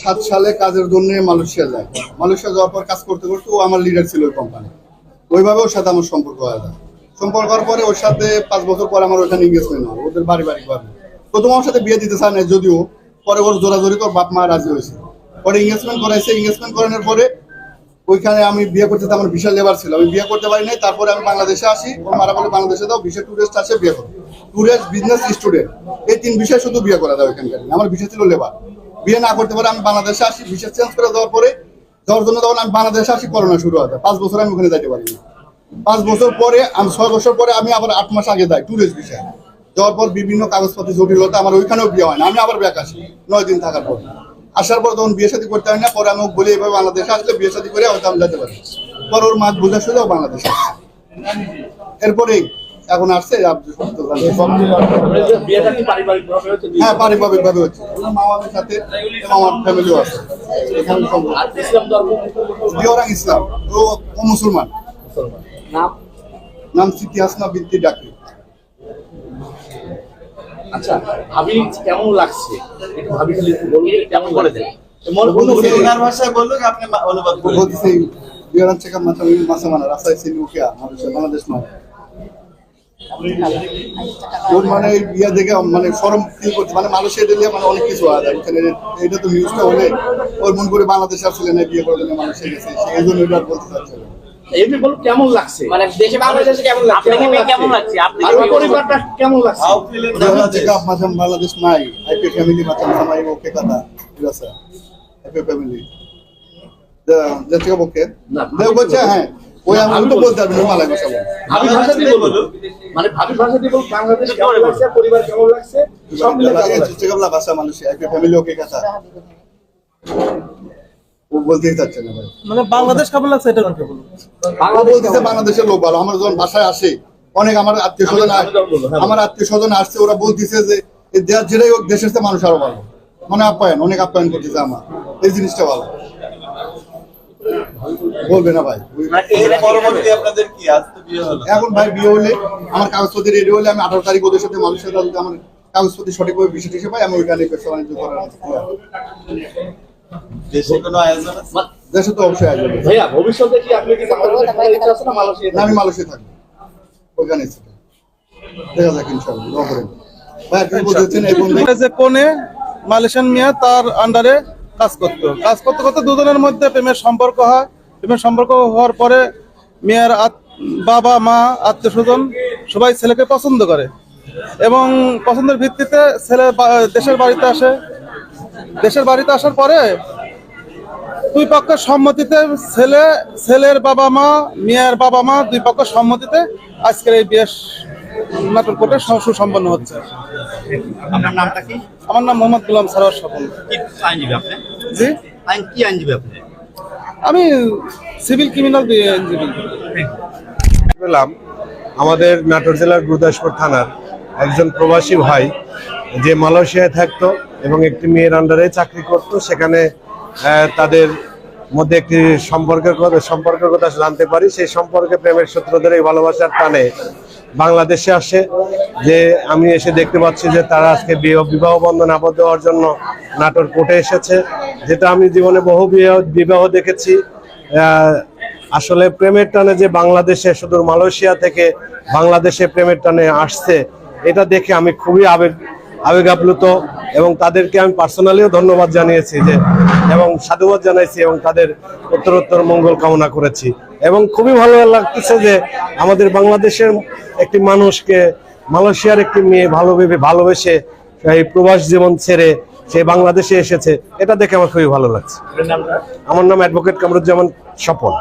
সাত সালে কাজের জন্য মালয়েশিয়া যায়। মালয়েশিয়া যাওয়ার পর কাজ করতে করতে ও আমার লিডার ছিল ওই কোম্পানি ওইভাবে ওর সাথে আমার সম্পর্ক হয়ে যায় সম্পর্ক হওয়ার পরে ওর সাথে পাঁচ বছর পরে আমার ওখানে এঙ্গেজমেন্ট হয়, ওদের বাড়ি বাড়ি ভাবে প্রথম আমার সাথে বিয়ে দিতে চায় না যদিও পরে ওর জোরাজোরি করে বাপ মা রাজি হয়েছে। পরে এঙ্গেজমেন্ট করাইছে এঙ্গেজমেন্ট করানোর পরে ওইখানে আমি বিয়ে করতে আমার বিশাল লেবার ছিল। আমি বিয়ে করতে পারি নাই, তারপরে আমি বাংলাদেশে আসি। ওর মারা বলে বাংলাদেশে দাও বিশাল টুরিস্ট আসে বিয়ে করো। টুরিস্ট বিজনেস স্টুডেন্ট এই তিন বিষয় শুধু বিয়ে করা দাও এখানকার আমার বিষয় ছিল লেবার বিয়ে না করতে পারে, আমি বাংলাদেশে আসি বিষয় চেঞ্জ করে দেওয়ার পরে যাওয়ার জন্য তখন আমি বাংলাদেশে আসি, করোনা শুরু হয় পাঁচ বছর আমি ওখানে যাইতে পারি পাঁচ বছর পরে, আমি ছয় বছর পরে আমি আবার আট মাস আগে যাই ট্যুরিস্ট বিষয়ে যাওয়ার পর বিভিন্ন কাগজপত্র জটিলতা আমার ওইখানেও বিয়ে হয় না। আমি আবার ব্যাক আসি, নয় দিন থাকার পর। আসার পর তখন বিয়ে শাদী করতে হয় না, পরে আমি বলি এভাবে বাংলাদেশে আসলে বিয়ে শাদী করে হয়তো আমি যেতে পারি। পর ওর মাছ বোঝা শুধু বাংলাদেশে এরপরে এখন আসছে হ্যাঁ পারিবারিক ভাবে হচ্ছে সাথে ফ্যামিলিও আছে এখানে ইসলাম দিওরাং ইসলাম ও মুসলমান নাম সিদ্ধি হাসনা বিদ্যি ডাকি আচ্ছা ভাবি কেমন লাগছে একটু ভাবি খালি কেমন করে দেন মনে মানা বাংলাদেশ নয় ওর মানে এই বিয়া দেখে মানে সরম ফিল করছে মানে মানুষের দিলে মানে অনেক কিছু হয়। যায় এটা তো নিউজটা হলে ওর মন করে বাংলাদেশে আসলে না বিয়ে করে দিলে মানুষের গেছে সেই জন্য এটা আর বলতে চাচ্ছে এমনি বলুন কেমন লাগছে? মানে দেশে বাংলাদেশে কেমন লাগছে? কেমন কেমন লাগছে? আপনি পরিবারটা কেমন লাগছে? হাউ ফিল ইন দিওরাং বাংলাদেশ চেকা বাংলাদেশ নাই। আইপি ফ্যামিলি ওকে কথা। ঠিক আছে? আইপি ফ্যামিলি না, হ্যাঁ। ওই আমি তো বলতে পারবি না মালাই ভাষা দিয়ে বলুন মানে ভাবি ভাষা দিয়ে বলুন বাংলাদেশ কেমন লাগছে? পরিবার কেমন লাগছে? সব মিলে কেমন লাগছে চেকাবলা ভাষা মানুষ ফ্যামিলি ওকে কথা। ও বলতেই চাচ্ছে না ভাই। মানে বাংলাদেশ কেমন লাগছে এটা আমাকে বলুন বাংলাদেশের লোক ভালো আমার যখন বাসায় আসে অনেক আমার আত্মীয় স্বজন আমি- আমি বলব, হ্যাঁ। আমার আত্মীয় স্বজন আসছে ওরা বলতেছে যে দেশ যেটাই হোক দেশের মানুষ আরও ভালো। মানে আপ্যায়ন অনেক আপ্যায়ন করতেছে আমার। এই জিনিসটা ভালো। বলবে না ভাই। আপনাদের কি? আজ তো বিয়ে হলো। এখন ভাই বিয়ে হলে আমার কাগজপত্র রেডি হলে আমি আঠারো তারিখ ওদের সাথে মানুষের সাথে আমার কাগজপত্র সঠিকভাবে বিষয় পাই আমি ওইখানে ব্যবসা বাণিজ্য করার দেশে কোনো আয়োজন দেশে তো অবশ্যই আসবে ভাইয়া ভবিষ্যতে কি আপনি কি বাংলাদেশে থাকার ইচ্ছা আছে না আমি মালয়েশিয়া থাকব। ওইখানে দেখা যাক ইনশাল্লাহ ভাই আপনি বলতেছেন এই বন্ধু কোনে মালয়েশিয়ান মিয়া তার আন্ডারে কাজ করতো। কাজ করতে করতে দুজনের মধ্যে প্রেমের সম্পর্ক হয়। প্রেমের সম্পর্ক হওয়ার পরে মেয়ের বাবা, মা আত্মীয় স্বজন সবাই ছেলেকে পছন্দ করে এবং পছন্দের ভিত্তিতে ছেলে দেশের বাড়িতে আসে। দেশের বাড়িতে আসার পরে দুই পক্ষের সম্মতিতে ছেলে ছেলের বাবা মা মেয়ের বাবা মা দুই পক্ষের সম্মতিতে আজকের এই বিয়ে নাটক কোর্টে সুসম্পন্ন হচ্ছে। আপনার নামটা কি? আমার নাম মোহাম্মদ গুলাম সারোয়ার স্বপন। কি আইনজীবী আপনি? জি? আইন কি আইনজীবী আপনি? আমি সিভিল ক্রিমিনাল আইনজীবী। পেলাম আমাদের নাটোর জেলার গুরুদাসপুর থানার একজন প্রবাসী ভাই যে মালয়েশিয়ায় থাকতো এবং একটি মেয়ের আন্ডারে চাকরি করত সেখানে তাদের মধ্যে একটি সম্পর্কের কথা সম্পর্কের কথা জানতে পারি। সেই সম্পর্কে প্রেমের সূত্র ধরে ভালোবাসার টানে বাংলাদেশে আসে, যে আমি এসে দেখতে পাচ্ছি যে তারা আজকে বিয়ে- বিবাহ বন্ধন আবদ্ধ হওয়ার জন্য নাটোর কোর্টে এসেছে। যেটা আমি জীবনে বহু বিয়ে, বিবাহ দেখেছি। আসলে প্রেমের টানে যে বাংলাদেশে, শুধু মালয়েশিয়া থেকে বাংলাদেশে প্রেমের টানে আসছে, এটা দেখে আমি খুবই আবেগ আবেগ আপ্লুত এবং তাদেরকে আমি পার্সোনালিও ধন্যবাদ জানিয়েছি যে এবং সাধুবাদ জানাইছি এবং তাদের উত্তরোত্তর মঙ্গল কামনা করেছি। এবং খুবই ভালো লাগতেছে যে আমাদের বাংলাদেশের একটি মানুষকে মালয়েশিয়ার একটি মেয়ে ভালোভেবে ভালোবেসে এই প্রবাস জীবন ছেড়ে সে বাংলাদেশে এসেছে। এটা দেখে আমার খুবই ভালো লাগছে। আমার নাম অ্যাডভোকেট কামরুজ্জামান স্বপন